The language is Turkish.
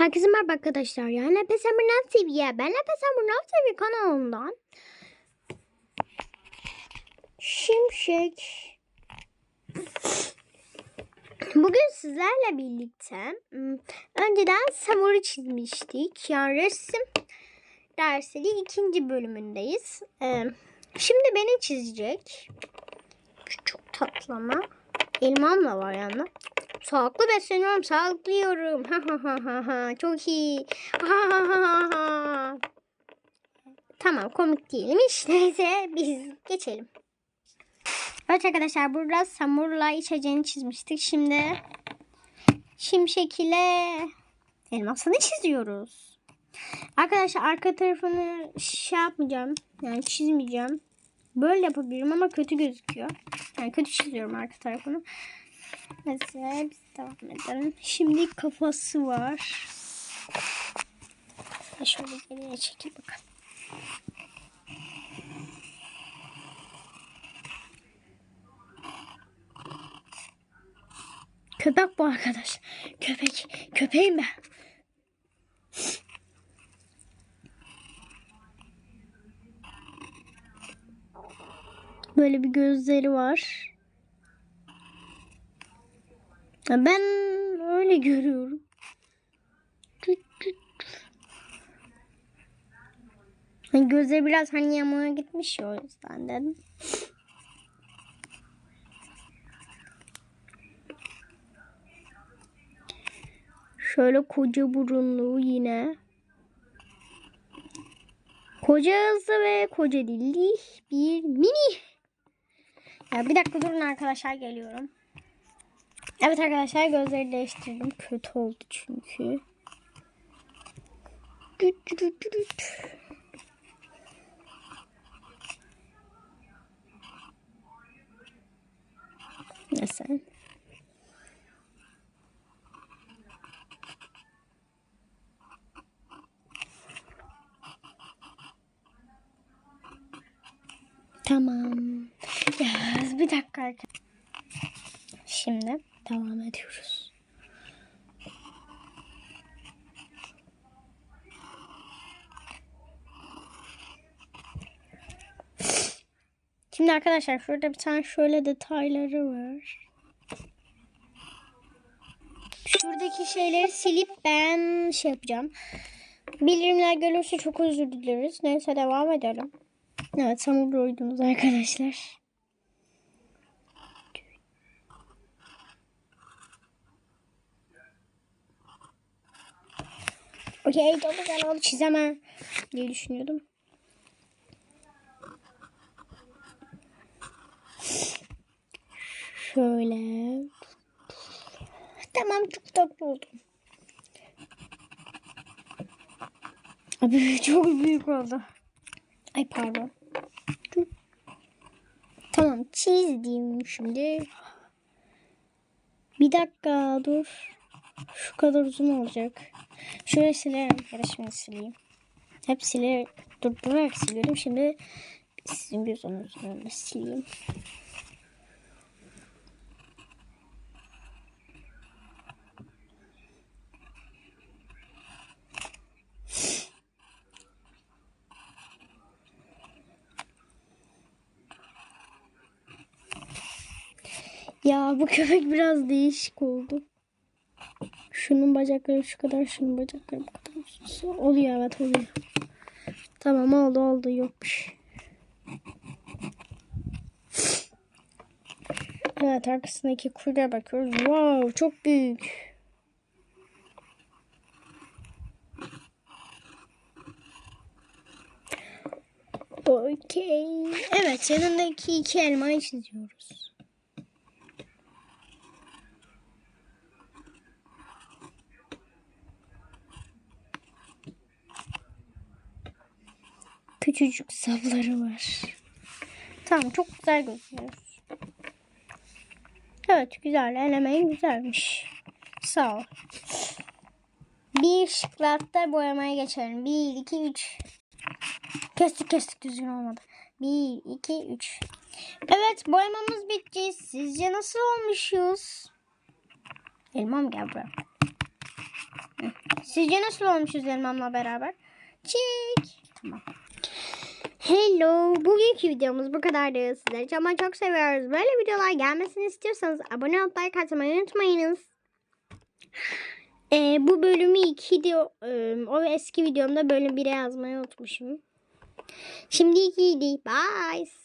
Herkese merhaba arkadaşlar. Yani Nefes Emrinav TV'ye. Ben Nefes Emrinav TV kanalından. Şimşek. Bugün sizlerle birlikte önceden Samur'u çizmiştik. Yani resim dersinin ikinci bölümündeyiz. Şimdi beni çizecek. Çok tatlı ama. Elmam da var yanında. Sağlıklı besleniyorum, sağlıklı yiyorum. Ha ha ha ha ha. Çok iyi. Ha ha ha ha. Tamam komik değilmiş. Neyse biz geçelim. Evet arkadaşlar burada samurla içeceğini çizmiştik. Şimdi şimşek ile elmasını çiziyoruz. Arkadaşlar arka tarafını şey yapmayacağım. Yani çizmeyeceğim. Böyle yapabilirim ama kötü gözüküyor. Yani kötü çiziyorum arka tarafını. Mesela biz devam edelim. Şimdi kafası var. Şöyle geriye çekil bakalım. Köpek bu arkadaş. Köpek. Köpeğim ben. Böyle bir gözleri var. Ya Ben öyle görüyorum. Hani Gözleri biraz hani yamuğa gitmiş ya o yüzden dedim. Şöyle koca burunlu yine. Koca hızlı ve koca dilli bir mini. Ya bir dakika durun arkadaşlar geliyorum. Evet arkadaşlar gözleri değiştirdim. Kötü oldu çünkü. Neyse. Tamam. Yaz bir dakika. Şimdi devam ediyoruz. Şimdi arkadaşlar şurada bir tane şöyle detayları var. Şuradaki şeyleri silip ben şey yapacağım. Bildirimler gelirse çok özür dileriz. Neyse devam edelim. Evet samurda uydunuz arkadaşlar. Okey çok güzel oldu çizemem diye düşünüyordum. Şöyle. Tamam çok tatlı oldu. Abi çok büyük oldu. Ay pardon. Tamam çizdim şimdi. Bir dakika dur. Şu kadar uzun olacak. Şöyle silerim. Şimdi sileyim. Hep siler durdurarak siliyorum. Şimdi sizin gözünüzün önünde sileyim. Ya bu köpek biraz değişik oldu. Şunun bacakları şu kadar, şunun bacakları bu kadar. Oluyor evet oluyor. Tamam oldu oldu yokmuş. Evet arkasındaki kuyruğa bakıyoruz. Wow çok büyük. Okey. Evet yanındaki iki elmayı çiziyoruz. Küçücük sapları var. Tamam çok güzel gözüküyor. Evet güzel. Elemeyin güzelmiş. Sağ ol. Bir şıklatta boyamaya geçelim. Bir, iki, üç. Kestik kestik düzgün olmadı. Bir, iki, üç. Evet boyamamız bitti. Sizce nasıl olmuşuz? Elmam gel buraya. Sizce nasıl olmuşuz elmamla beraber? Çek. Tamam. Hello. Bugünkü videomuz bu kadardı. Sizleri çok çok seviyoruz. Böyle videolar gelmesini istiyorsanız abone olup like atmayı unutmayınız. Ee, bu bölümü iki de o eski videomda bölüm 1'e yazmayı unutmuşum. Şimdi ikiydi. Bye.